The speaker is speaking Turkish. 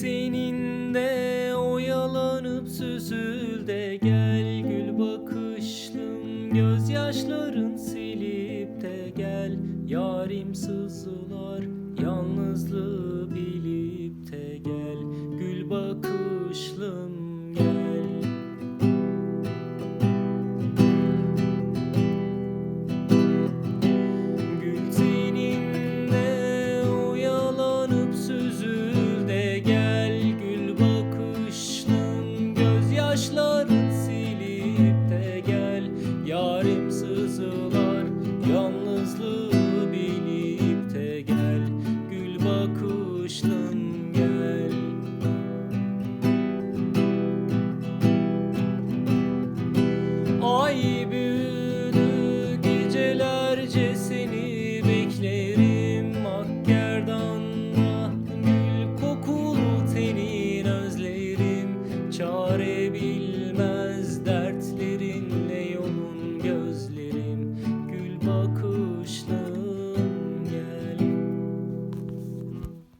teninde oyalanıp süzül de gel. Gül bakışlım gözyaşların silip de gel. Yarim sızılar yalnızlığı bilip de gel. Gül bakışlım gözyaşların silip de gel Yarim sızılar yalnızlığı bilip de gel. Gül bakışlım gel. Ay büyüdü gecelerce dertlerinle